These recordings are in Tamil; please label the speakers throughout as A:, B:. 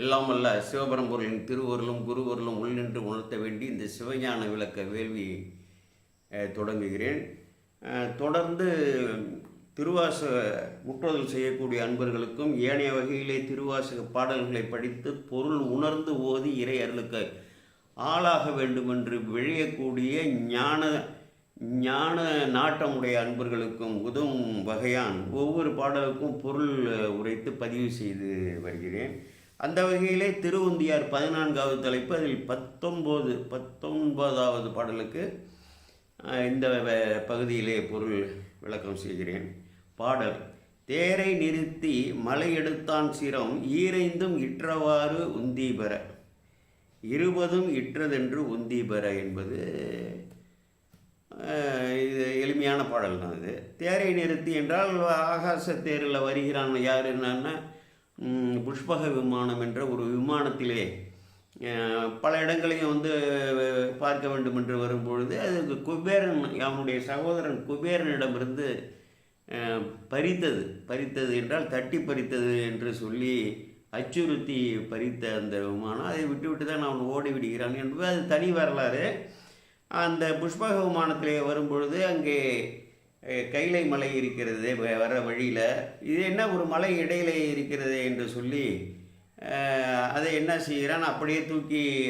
A: எல்லாம் அல்ல சிவபரம்பொருளின் திருவருளும் குருவருளும் உள்நின்று உணர்த்த வேண்டி இந்த சிவஞான விளக்க வேள்வி தொடங்குகிறேன். தொடர்ந்து திருவாசக முற்றுதல் செய்யக்கூடிய அன்பர்களுக்கும் ஏனைய வகையிலே திருவாசக பாடல்களை படித்து பொருள் உணர்ந்து ஓதி இறை அருளுக்கு ஆளாக வேண்டுமென்று விழையக்கூடிய ஞான ஞான நாட்டமுடைய அன்பர்களுக்கும் உதவும் வகையான் ஒவ்வொரு பாடலுக்கும் பொருள் உரைத்து பதிவு செய்து வருகிறேன். அந்த வகையிலே திருவுந்தியார் பதினான்காவது தலைப்பு அதில் பத்தொம்போது பத்தொன்பதாவது பாடலுக்கு இந்த பகுதியிலே பொருள் விளக்கம் செய்கிறேன். பாடல் தேரை நிறுத்தி மலை எடுத்தான் சிரம் ஈரைந்தும் இற்றவாறு உந்தீபர இருபதும் இற்றதென்று உந்தீபர என்பது இது எளிமையான பாடல் தான் இது தேரை நிறுத்தி என்றால் ஆகாச தேரில் வருகிறான் யார் என்னன்னா புஷ்பக விமானம் என்ற ஒரு விமானத்திலே பல இடங்களையும் வந்து பார்க்க வேண்டும் என்று வரும்பொழுது அது குபேரன் அவனுடைய சகோதரன் குபேரனிடமிருந்து பறித்தது. பறித்தது என்றால் தட்டி பறித்தது என்று சொல்லி அச்சுறுத்தி பறித்த அந்த விமானம். அதை விட்டு விட்டு தான் அவன் ஓடி விடுகிறான். என்பது அது தனி வரலாறு. அந்த புஷ்பக விமானத்திலே வரும்பொழுது அங்கே கைலை மலை இருக்கிறது வ- வர வழியில். இது என்ன ஒரு மலை இடையில இருக்கிறது என்று சொல்லி அதை என்ன செய்கிறான்? அப்படியே தூக்கி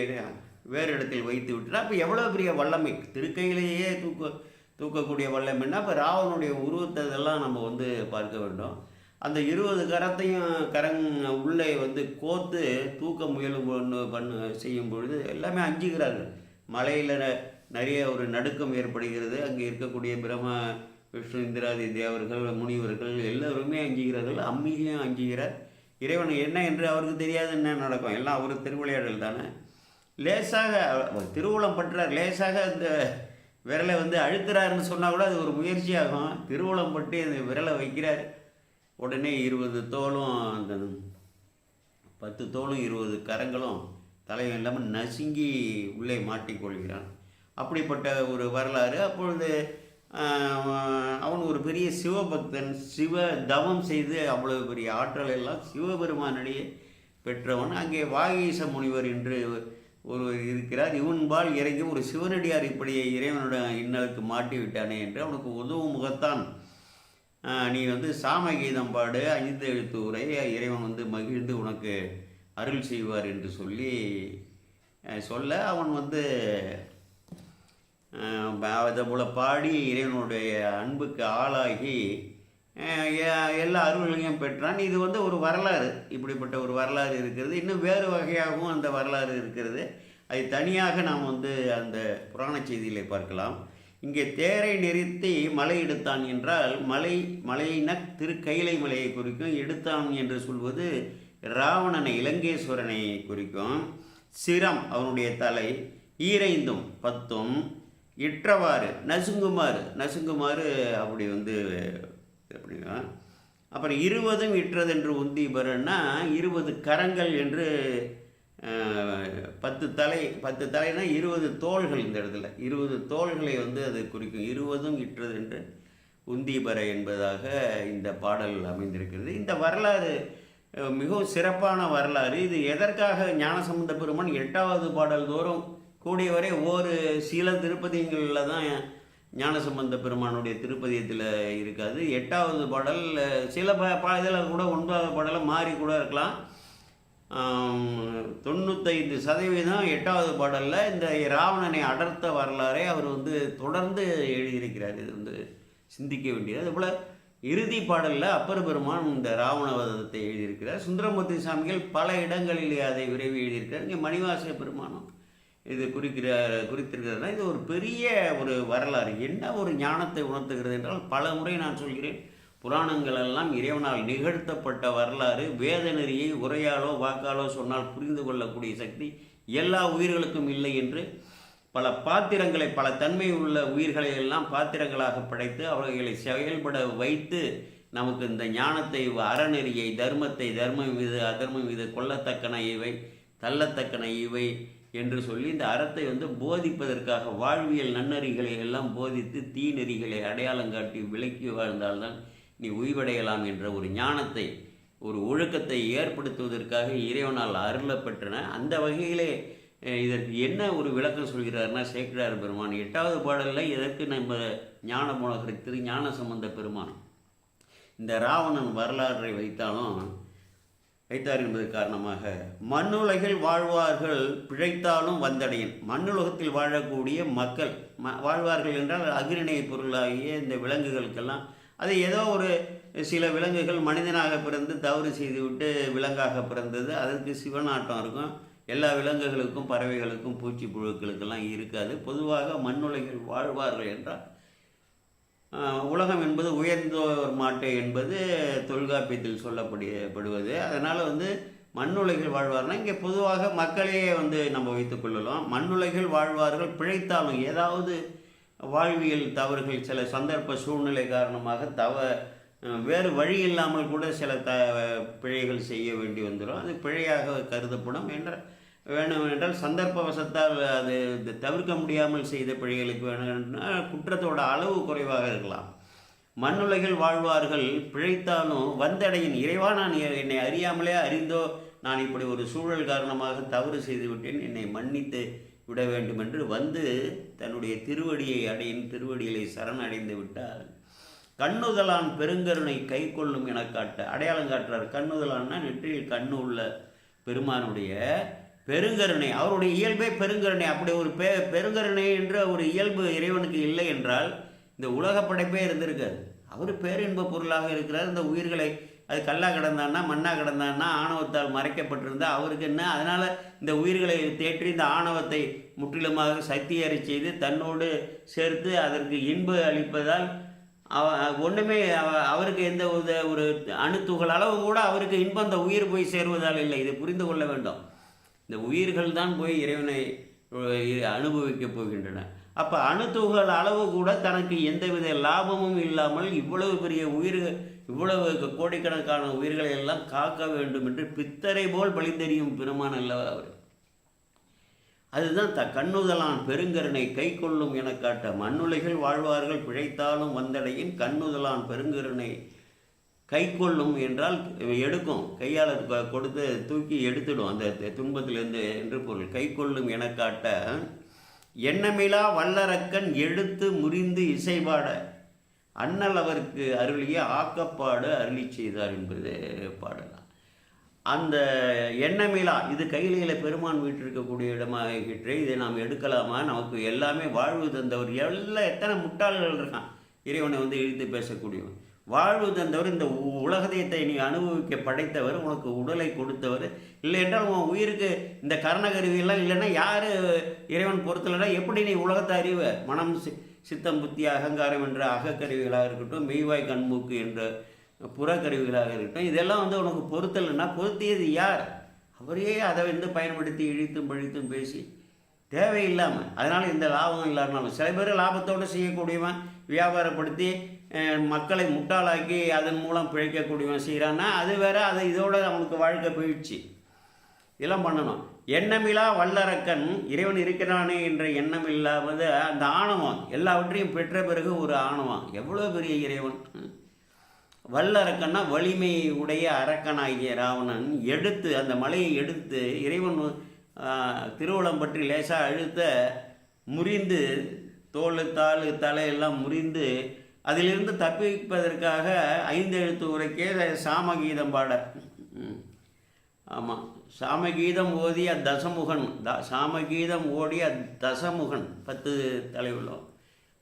A: வேறு இடத்தில் வைத்து விட்டுறான். அப்போ எவ்வளோ பெரிய வல்லமை? திருக்கையிலேயே தூக்க தூக்கக்கூடிய வல்லமைன்னா அப்போ ராவனுடைய உருவத்தை இதெல்லாம் நம்ம வந்து பார்க்க வேண்டும். அந்த இருபது கரத்தையும் கரங் உள்ளே வந்து கோத்து தூக்க முயலும் பண்ணு பண்ணு செய்யும் பொழுது எல்லாமே அஞ்சுகிறார்கள். மலையில் நிறைய ஒரு நடுக்கம் ஏற்படுகிறது. அங்கே இருக்கக்கூடிய பிரம்ம விஷ்ணு இந்திராதி தேவர்கள் முனிவர்கள் எல்லோருமே அஞ்சுகிறார்கள். அம்மியும் அங்கீகிறார் இறைவன் என்ன என்று அவருக்கு தெரியாது என்ன நடக்கும். எல்லாம் அவர் திருவிளையாடல் தானே. லேசாக திருவுளம் பற்றார். லேசாக அந்த விரலை வந்து அழுத்துறாருன்னு சொன்னால் கூட அது ஒரு முயற்சியாகும். திருவுளம் பட்டு அந்த விரலை வைக்கிறார். உடனே இருபது தோளும் அந்த பத்து தோளும் இருபது கரங்களும் தலையும் இல்லாமல் நசுங்கி உள்ளே மாட்டிக்கொள்கிறான். அப்படிப்பட்ட ஒரு வரலாறு. அப்பொழுது அவன் ஒரு பெரிய சிவபக்தன். சிவ தவம் செய்து அவ்வளவு பெரிய ஆற்றல் எல்லாம் சிவபெருமானிடையே பெற்றவன். அங்கே வாகீச முனிவர் என்று ஒருவர் இருக்கிறார். இவன்பால் இறங்கி ஒரு சிவனடியார் இப்படி இறைவனோட இன்னலுக்கு மாட்டி விட்டானே என்று அவனுக்கு உதவும் முகத்தான். நீ வந்து சாமகீதம் பாடு. ஐந்து எழுத்து உரை. இறைவன் வந்து மகிழ்ந்து உனக்கு அருள் செய்வார் என்று சொல்லி சொல்ல அவன் வந்து அதை போல் பாடி இறைவனுடைய அன்புக்கு ஆளாகி எல்லா அருள்களையும் பெற்றான். இது வந்து ஒரு வரலாறு. இப்படிப்பட்ட ஒரு வரலாறு இருக்கிறது. இன்னும் வேறு வகையாகவும் அந்த வரலாறு இருக்கிறது. அது தனியாக நாம் வந்து அந்த புராண செய்தியிலே பார்க்கலாம். இங்கே தேரை நிறுத்தி மலை எடுத்தான் என்றால் மலை மலையின திருக்கைலை மலையை குறிக்கும் எடுத்தான் என்று சொல்வது ராவணனை இலங்கேஸ்வரனை குறிக்கும். சிரம் அவனுடைய தலை ஈரைந்தும் பத்தும் இற்றவாறு நசுங்குமாறு. நசுங்குமாறு அப்படி வந்து அப்படின்னா அப்புறம் இருபதும் இற்றது என்று உந்தி பெறன்னா இருபது கரங்கள் என்று பத்து தலை பத்து தலைனா இருபது தோள்கள் இந்த இடத்துல. இருபது தோள்களை வந்து அது குறிக்கும். இருபதும் இற்றது என்று உந்தி பெற என்பதாக இந்த பாடல் அமைந்திருக்கிறது. இந்த வரலாறு மிகவும் சிறப்பான வரலாறு. இது எதற்காக ஞானசம்பந்த பெருமான் எட்டாவது பாடல் தோறும் கூடியவரை ஒரு சில திருப்பதிகளில் தான் ஞானசம்பந்த பெருமானுடைய திருப்பதியத்தில் இருக்காது. எட்டாவது பாடல் சில ப ப இதில் கூட ஒன்பதாவது பாடலில் மாறி கூட இருக்கலாம். தொண்ணூத்தைந்து சதவீதம் எட்டாவது பாடலில் இந்த ராவணனை அடர்த்த வரலாறை அவர் வந்து தொடர்ந்து எழுதியிருக்கிறார். இது வந்து சிந்திக்க வேண்டியது. அதுபோல் இறுதி பாடலில் அப்பர் பெருமான் இந்த ராவணவதத்தை எழுதியிருக்கிறார். சுந்தரமூர்த்தி சாமிகள் பல இடங்களிலே அதை விரைவி எழுதியிருக்கிறார். இங்கே மணிவாச பெருமானம் இது குறிக்கிற குறித்திருக்கிறதுனா இது ஒரு பெரிய ஒரு வரலாறு. என்ன ஒரு ஞானத்தை உணர்த்துகிறது என்றால் பல முறை நான் சொல்கிறேன் புராணங்கள் எல்லாம் இறைவனால் நிகழ்த்தப்பட்ட வரலாறு வேத நெறியை உரையாலோ வாக்காலோ சொன்னால் புரிந்து கொள்ளக்கூடிய சக்தி எல்லா உயிர்களுக்கும் இல்லை என்று பல பாத்திரங்களை பல தன்மை உள்ள உயிர்களை எல்லாம் பாத்திரங்களாக படைத்து அவர்களை செயல்பட வைத்து நமக்கு இந்த ஞானத்தை அறநெறியை தர்மத்தை தர்மம் இது அதர்மம் இது கொல்லத்தக்கன இவை தள்ளத்தக்கன இவை என்று சொல்லி இந்த அறத்தை வந்து போதிப்பதற்காக வாழ்வியல் நன்னறிகளை எல்லாம் போதித்து தீநெறிகளை அடையாளம் காட்டி விலக்கி வாழ்ந்தால்தான் நீ உய்வடையலாம் என்ற ஒரு ஞானத்தை ஒரு ஒழுக்கத்தை ஏற்படுத்துவதற்காக இறைவனால் அருளப்பெற்றன. அந்த வகையிலே இதற்கு என்ன ஒரு விளக்கம் சொல்கிறார்னா சேக்கிரார் பெருமான் எட்டாவது பாடலில் இதற்கு நம்ம ஞான மோனகர் திரு ஞான சம்பந்த பெருமான். இந்த ராவணன் வரலாற்றை வைத்தாலும் வைத்தார் என்பது காரணமாக மண்ணுலகில் வாழ்வார்கள் பிழைத்தாலும் வந்தடையன். மண்ணுலகத்தில் வாழக்கூடிய மக்கள் ம வாழ்வார்கள் என்றால் அகிரிணை பொருளாகிய இந்த விலங்குகளுக்கெல்லாம் அது ஏதோ ஒரு சில விலங்குகள் மனிதனாக பிறந்து தவறு செய்துவிட்டு விலங்காக பிறந்தது அதற்கு சிவநாட்டம் இருக்கும். எல்லா விலங்குகளுக்கும் பறவைகளுக்கும் பூச்சி புழுக்களுக்கெல்லாம் இருக்காது. பொதுவாக மண்ணுலகில் வாழ்வார்கள் என்றால் உலகம் என்பது உயர்ந்தோர் மாட்டு என்பது தொல்காப்பியத்தில் சொல்லப்படுவது அதனால் வந்து மண்ணுலகில் வாழ்வார்னா இங்கே பொதுவாக மக்களையே வந்து நம்ம வைத்துக்கொள்ளலாம் மண்ணுலகில் வாழ்வார்கள் பிழைத்தாலும் ஏதாவது வாழ்வியல் தவறுகள் சில சந்தர்ப்ப சூழ்நிலை காரணமாக தவ வேறு வழி இல்லாமல் கூட சில த பிழைகள் செய்ய வேண்டி வந்துடும். அது பிழையாக கருதப்படும் என்ற வேணுமென்றால் சந்தர்ப்பவசத்தால் அது தவிர்க்க முடியாமல் செய்த பிழைகளுக்கு வேணுமென்றால் குற்றத்தோட அளவு குறைவாக இருக்கலாம். மண்ணுலகில் வாழ்வார்கள் பிழைத்தாலும் வந்தடையின் இறைவா நான் என்னை அறியாமலே அறிந்தோ நான் இப்படி ஒரு சூழல் காரணமாக தவறு செய்துவிட்டேன். என்னை மன்னித்து விட வேண்டும் என்று வந்து தன்னுடைய திருவடியை அடையும் திருவடிகளை சரணடைந்து விட்டால் கண்ணுதலான் பெருங்கருணை கை கொள்ளும் என காட்ட அடையாளம் காட்டுறார். கண்ணுதலான்னா நெற்றியில் கண்ணு உள்ள பெருமானுடைய பெருங்கருணை அவருடைய இயல்பே பெருங்கருணை. அப்படி ஒரு பெ பெருங்கருணை என்ற ஒரு இயல்பு இறைவனுக்கு இல்லை என்றால் இந்த உலக படைப்பே இருந்திருக்காது. அவர் பேரின்ப பொருளாக இருக்கிறார். இந்த உயிர்களை அது கல்லா கிடந்தான்னா மண்ணா கிடந்தான்னா ஆணவத்தால் மறைக்கப்பட்டிருந்தா அவருக்கு என்ன? அதனால் இந்த உயிர்களை தேற்றி இந்த ஆணவத்தை முற்றிலுமாக சக்தியறி செய்து தன்னோடு சேர்த்து அதற்கு இன்ப அளிப்பதால் அவ ஒன்றுமே அவ அவருக்கு எந்த ஒரு ஒரு அணுத்துகள் அளவு கூட அவருக்கு இன்பம் அந்த உயிர் போய் சேருவதால் இல்லை. இதை புரிந்து கொள்ள வேண்டும். இந்த உயிர்கள் தான் போய் இறைவனை அனுபவிக்க அனுபவிக்கப் போகின்றன. அப்போ அணுத்துகள் அளவு கூட தனக்கு எந்தவித லாபமும் இல்லாமல் இவ்வளவு பெரிய உயிர்கள் இவ்வளவு கோடிக்கணக்கான உயிர்களை எல்லாம் காக்க வேண்டும் என்று பித்தரை போல் பழிந்தறியும் பெருமான் அல்லவா அவர். அதுதான் த கண்ணுதலான் பெருங்கருணை கை கொள்ளும் என காட்ட மண்ணுலைகள் வாழ்வார்கள் பிழைத்தாலும் வந்தடையின் கண்ணுதலான் பெருங்கருணை கை கொள்ளும் என்றால் எடுக்கும். கையால் கொடுத்து தூக்கி எடுத்துடும். அந்த துன்பத்திலிருந்து என்று பொருள். கை கொள்ளும் என காட்ட எண்ணமிலா வல்லரக்கன் எடுத்து முறிந்து இசைபாட. அண்ணல் அவருக்கு அருளிய ஆக்கப்பாடு அருளி செய்தார் என்பது பாடலாம். அந்த எண்ணமிலா இது கையிலையில் பெருமான் வீட்டிருக்கக்கூடிய இடமாகிற்றே இதை நாம் எடுக்கலாமா? நமக்கு எல்லாமே வாழ்வு தந்தவர். எல்லாம் எத்தனை முட்டாள்கள் இருக்கான். இறைவனை வந்து இழுத்து பேசக்கூடியவன். வாழ்வு தந்தவர் இந்த உலகதயத்தை நீ அனுபவிக்க படைத்தவர் உனக்கு உடலை கொடுத்தவர். இல்லை என்றால் உன் உயிருக்கு இந்த கரணகருவியெல்லாம் இல்லைன்னா யார் இறைவன் பொறுத்தலைன்னா எப்படி நீ உலகத்தை அறிவ? மனம் சி- சித்தம் புத்தி அகங்காரம் என்ற அகக்கருவிகளாக இருக்கட்டும் மெய்வாய் கண்மூக்கு என்ற புறக்கருவிகளாக இருக்கட்டும் இதெல்லாம் வந்து உனக்கு பொருத்தலைன்னா பொருத்தியது யார்? அவரே அதை வந்து பயன்படுத்தி இழித்தும் பழித்தும் பேசி தேவையில்லாமல் அதனால் இந்த லாபம் இல்லாதனாலும் சில பேர் லாபத்தோடு செய்யக்கூடியவன் வியாபாரப்படுத்தி மக்களை முட்டாளாக்கி அதன் மூலம் பிழைக்கக்கூடியவன் செய்கிறான்னா அது வேற அது இதோட அவனுக்கு வாழ்க்கை போயிடுச்சு. இதெல்லாம் பண்ணணும். எண்ணமிலா வல்லரக்கன் இறைவன் இருக்கிறானே என்ற எண்ணம் இல்லாமல் அந்த ஆணவம் எல்லாவற்றையும் பெற்ற பிறகு ஒரு ஆணவம். எவ்வளோ பெரிய இறைவன்? வல்லரக்கன்னா வலிமை உடைய அரக்கனாகிய ராவணன் எடுத்து அந்த மலையை எடுத்து இறைவன் திருவளம் பற்றி லேசாக அழுத்த முறிந்து தோல் தாள் தலையெல்லாம் முறிந்து அதிலிருந்து தப்பிப்பதற்காக ஐந்து எழுத்து உரைக்கே சாமகீதம் பாட. ஆமாம் சாமகீதம் ஓதிய தசமுகன். த சாமகீதம் ஓடிய தசமுகன். பத்து தலைவலம்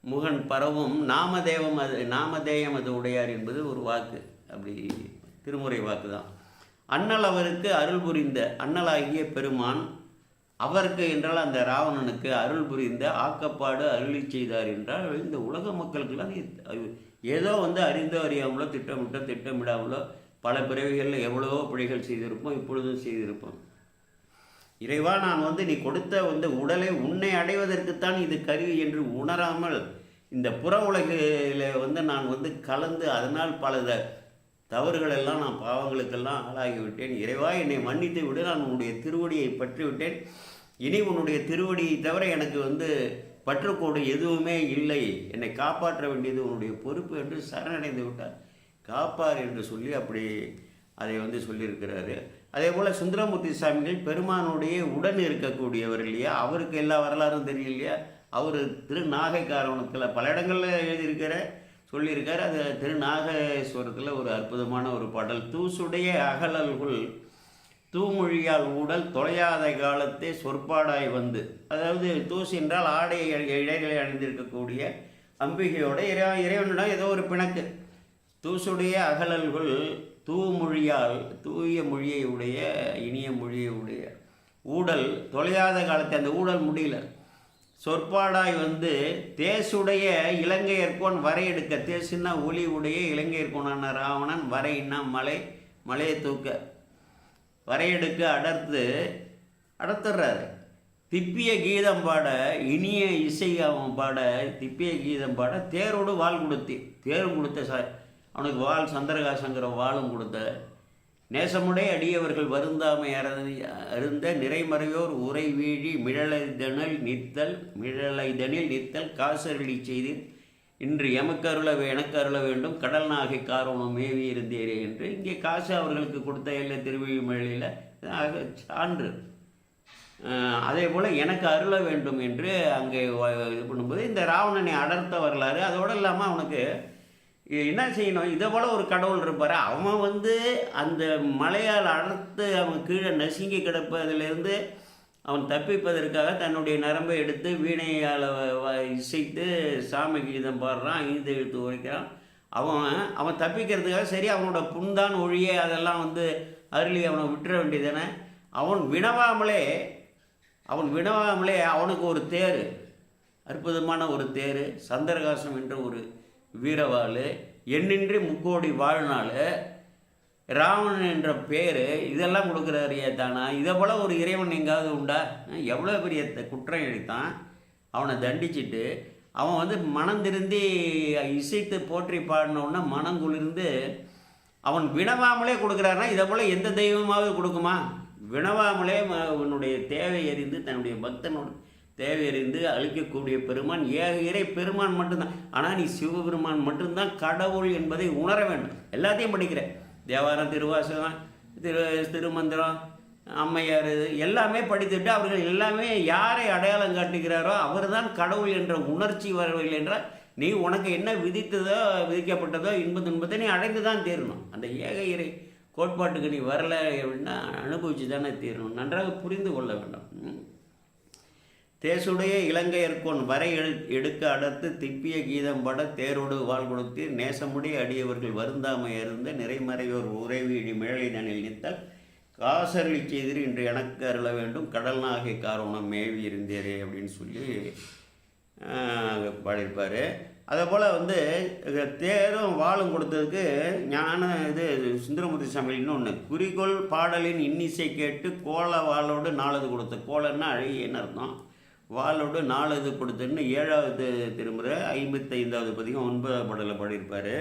A: முகன் பரவும் நாமதேவம் அது நாமதேயம் அது உடையார் என்பது ஒரு வாக்கு. அப்படி திருமுறை வாக்கு தான் அண்ணல் அவருக்கு அருள் புரிந்த அண்ணலாகிய பெருமான் அவருக்கு என்றால் அந்த ராவணனுக்கு அருள் புரிந்த ஆக்கப்பாடு அருளி செய்தார் என்றால் இந்த உலக மக்களுக்கெல்லாம் ஏதோ வந்து அறிந்தோ அறியாமலோ திட்டமிட்டோ திட்டமிடாமலோ பல பிறவிகளில் எவ்வளவோ பிழைகள் செய்திருப்போம் இப்பொழுதும் செய்திருப்போம். இறைவா நான் வந்து நீ கொடுத்த வந்து உடலை உன்னை அடைவதற்குத்தான் இது கருவி என்று உணராமல் இந்த புற உலகில் வந்து நான் வந்து கலந்து அதனால் பல தவறுகளெல்லாம் நான் பாவங்களுக்கெல்லாம் ஆளாகிவிட்டேன். இறைவா என்னை மன்னித்து விடு. நான் உன்னுடைய திருவடியை பற்றி விட்டேன் இனி உன்னுடைய திருவடியை தவிர எனக்கு வந்து பற்றுக்கோடு எதுவுமே இல்லை. என்னை காப்பாற்ற வேண்டியது உன்னுடைய பொறுப்பு என்று சரணடைந்து விட்டார். காப்பார் என்று சொல்லி அப்படி அதை வந்து சொல்லியிருக்கிறாரு. அதே போல் சுந்தரமூர்த்தி சாமிகள் பெருமானுடைய உடன் இருக்கக்கூடியவர் இல்லையா? அவருக்கு எல்லா வரலாறும் தெரியும் இல்லையா? அவர் திருநாகைக்காரவணத்தில் பல இடங்களில் எழுதியிருக்கிற சொல்லியிருக்கார். அது திருநாகேஸ்வரத்தில் ஒரு அற்புதமான ஒரு பாடல். தூசுடைய அகலல்குள் தூமொழியால் ஊடல் தொலையாத காலத்தே சொற்பாடாய் வந்து. அதாவது தூசு என்றால் ஆடை இடைகளை அணிந்திருக்கக்கூடிய அம்பிகையோட இறை இறைவனுடன் ஏதோ ஒரு பிணக்கு. தூசுடைய அகலல்கள் தூமொழியால் தூய மொழியை உடைய இனிய மொழியை உடைய ஊடல் தொலையாத காலத்தை அந்த ஊடல் முடியல. சொற்பாடாய் வந்து தேசுடைய இலங்கையர்கோன் வரை எடுக்க தேசுன்னா ஒளி உடைய இலங்கையர்கோனான ராவணன் வரைன்னா மலை மலையை தூக்க. வரையெடுக்க அடர்த்து அடர்த்துறாரு. திப்பிய கீதம் பாட இனிய இசை அவன் பாட திப்பிய கீதம் பாட தேரோடு வாள் கொடுத்தி தேரும் கொடுத்த சார் அவனுக்கு வாள் சந்திரகாசங்கிற வாளும் கொடுத்த. நேசமுடைய அடியவர்கள் வருந்தாமை அறந்த அருந்த நிறைமறையோர் உரை வீழி மிழலைதனில் நித்தல் மிழலைதனில் நித்தல் காசரளி செய்து இன்று எமக்கு அருள எனக்கு அருள வேண்டும் கடல் நாகை காரணம் மேவி இருந்தீரே என்று இங்கே காசு அவர்களுக்கு கொடுத்த எல்லை திருவிழிமழையில் ஆக சான்று. அதே போல் எனக்கு அருள வேண்டும் என்று அங்கே இது பண்ணும்போது இந்த ராவணனை அடர்த்த வரலாறு அதோடு இல்லாமல் அவனுக்கு என்ன செய்யணும்? இதை போல் ஒரு கடவுள் இருப்பார். அவன் வந்து அந்த மலையால் அடர்த்து அவன் கீழே நசுங்கி கிடப்பதுலேருந்து அவன் தப்பிப்பதற்காக தன்னுடைய நரம்பை எடுத்து வீணையால் வ- இசைத்து சாமி கீதம் பாடுறான் ஈந்து எழுத்து உரைக்கிறான். அவன் அவன் தப்பிக்கிறதுக்காக சரி அவனோட புண்தான் ஒழிய அதெல்லாம் வந்து அருளி அவனை விட்டுற வேண்டியதானே அவன் வினவாமலே அவன் வினவாமலே அவனுக்கு ஒரு தேர் அற்புதமான ஒரு தேர் சந்திரகாசம் என்ற ஒரு வீரவாள் எண்ணின்றி முக்கோடி வாழ்நாள் ராவணன் என்ற பேர் இதெல்லாம் கொடுக்குறாரு தானா? இதை போல் ஒரு இறைவன் எங்காவது உண்டா? எவ்வளோ பெரிய குற்றம் இழைத்தான். அவனை தண்டிச்சிட்டு அவன் வந்து மனம் திருந்தி இசைத்து போற்றி பாடினோன்னா மனம் குளிர்ந்து அவன் வினவாமலே கொடுக்குறாருன்னா இதை போல் எந்த தெய்வமாவது கொடுக்குமா? வினவாமலே அவனுடைய உன்னுடைய தேவை அறிந்து தன்னுடைய பக்தனோட தேவை அறிந்து அழிக்கக்கூடிய பெருமான் ஏக இறை பெருமான் மட்டும்தான். ஆனால் நீ சிவபெருமான் மட்டும்தான் கடவுள் என்பதை உணர வேண்டும். எல்லாத்தையும் படிக்கிறேன் தேவாரம் திருவாசகம் திரு திருமந்திரம் அம்மையார் இது எல்லாமே படித்துட்டு அவர்கள் எல்லாமே யாரை அடையாளம் காட்டுகிறாரோ அவர்தான் கடவுள் என்ற உணர்ச்சி வரவில்லை என்றால் நீ உனக்கு என்ன விதித்ததோ விதிக்கப்பட்டதோ இன்ப துன்பத்தை நீ அடைந்து தான் தீரணும். அந்த ஏக இறை கோட்பாட்டுக்கு நீ வரலை அப்படின்னா அனுபவிச்சு தானே தீரணும். நன்றாக புரிந்து கொள்ள வேண்டும். ம். தேசுடைய இலங்கையர்கோன் வரை எழு எடுக்க அடர்த்து திப்பிய கீதம் பட தேரோடு வாழ் கொடுத்து நேசமுடைய அடியவர்கள் வருந்தாமை இருந்த நிறைமறையோர் உறைவீழி மிழலிதனில் நித்தல். காசருளி செய்திரு இன்று எனக்கு அருள வேண்டும். கடல் நாகை காரணம் மேவி இருந்தேரே அப்படின்னு சொல்லி பாடியிருப்பார். அதே போல் வந்து தேரும் வாளும் கொடுத்ததுக்கு ஞான இது சுந்தரமூர்த்தி சாமி இன்னொன்று குறிக்கோள் பாடலின் இன்னிசை கேட்டு கோல வாளோடு நாளது கொடுத்த. கோலன்னா அழகியன்னு அர்த்தம். வாளோடு நாலது கொடுத்துன்னு ஏழாவது திருமுறை ஐம்பத்தைந்தாவது பதிகம் ஒன்பதாவது பாடலில் பாடியிருப்பார்.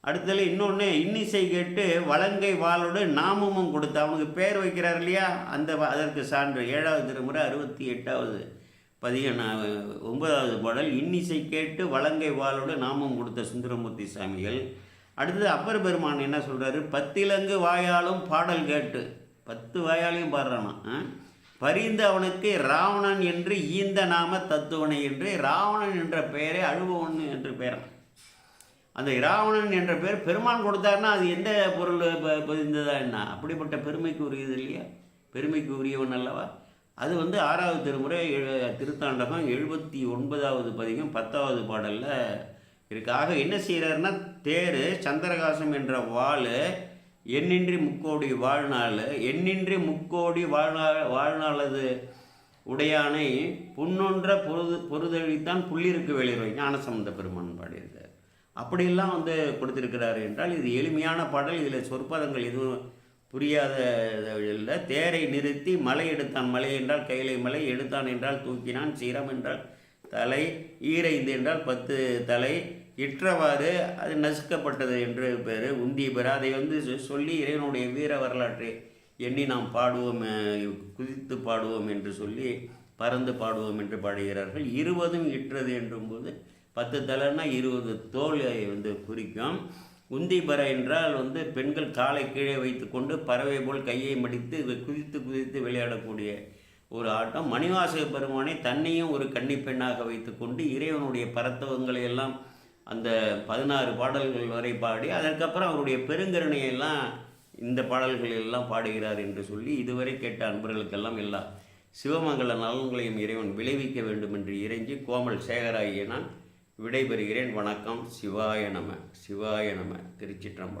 A: அடுத்தது இன்னொன்று இன்னிசை கேட்டு வலங்கை வாளோடு நாமமும் கொடுத்து அவனுக்கு பேர் வைக்கிறார் இல்லையா? அந்த அதற்கு சான்று. ஏழாவது திருமுறை அறுபத்தி எட்டாவது பதிகம். நான் ஒன்பதாவது பாடல் இன்னிசை கேட்டு வலங்கை வாளோடு நாமம் கொடுத்த சுந்தரமூர்த்தி சாமிகள். அடுத்தது அப்பர் பெருமான் என்ன சொல்கிறாரு பத்திலங்கு வாயாலும் பாடல் கேட்டு. பத்து வாயாலையும் பாடுறானா பரிந்து அவனுக்கு ராவணன் என்று ஈந்த நாம தத்துவனை என்று ராவணன் என்ற பெயரை அழுபவன் என்று பெயரான் அந்த இராவணன் என்ற பெயர் பெருமான் கொடுத்தாருன்னா அது எந்த பொருள் ப- பதிந்ததா என்ன? அப்படிப்பட்ட பெருமைக்கு உரியது இல்லையா? பெருமைக்கு உரியவன் அல்லவா? அது வந்து ஆறாவது திருமுறை திருத்தாண்டகம் எழுபத்தி ஒன்பதாவது பதிகம் பத்தாவது பாடலில் இருக்கு. ஆக என்ன செய்கிறாருன்னா தேர் சந்திரகாசம் என்ற வாள் எண்ணின்றி முக்கோடி வாழ்நாள் எண்ணின்றி முக்கோடி வாழ்நாள் வாழ்நாளது உடையானை புன்னொன்ற பொருது பொருதழித்தான் புள்ளிருக்கு வெளியுறவை ஞானசம்பந்த பெருமான் பாடியிருக்கார். அப்படியெல்லாம் வந்து கொடுத்திருக்கிறார் என்றால் இது எளிமையான பாடல். இதில் சொற்பதங்கள் எதுவும் புரியாத இல்லை. தேரை நிறுத்தி மலை எடுத்தான் மலை என்றால் கைலை மலை எடுத்தான் என்றால் தூக்கினான் சீரம் என்றால் தலை ஈரைந்து என்றால் பத்து தலை இற்றவாறு அது நசுக்கப்பட்டது என்று பேர் உந்தி பெற அதை வந்து சொல்லி இறைவனுடைய வீர வரலாற்றை எண்ணி நாம் பாடுவோம் குதித்து பாடுவோம் என்று சொல்லி பறந்து பாடுவோம் என்று பாடுகிறார்கள். இருபதும் இற்றது என்றும்போது பத்து தலைன்னா இருபது தோலை வந்து குறிக்கும். உந்திபர என்றால் வந்து பெண்கள் காலை கீழே வைத்துக்கொண்டு பறவை போல் கையை மடித்து குதித்து குதித்து விளையாடக்கூடிய ஒரு ஆட்டம். மணிவாசக பெருமானை தன்னையும் ஒரு கன்னிப்பெண்ணாக வைத்துக்கொண்டு இறைவனுடைய பரத்தவங்களை எல்லாம் அந்த பதினாறு பாடல்கள் வரை பாடி அதற்கப்புறம் அவருடைய பெருங்கருணையெல்லாம் இந்த பாடல்கள் எல்லாம் பாடுகிறார் என்று சொல்லி இதுவரை கேட்ட அன்பர்களுக்கெல்லாம் எல்லாம் சிவமங்கல நலன்களையும் இறைவன் விளைவிக்க வேண்டும் என்று இறைஞ்சி கோமல் சேகராகிய நான் விடைபெறுகிறேன். வணக்கம். சிவாய நம. சிவாய நம. திருச்சிற்றம்பலம்.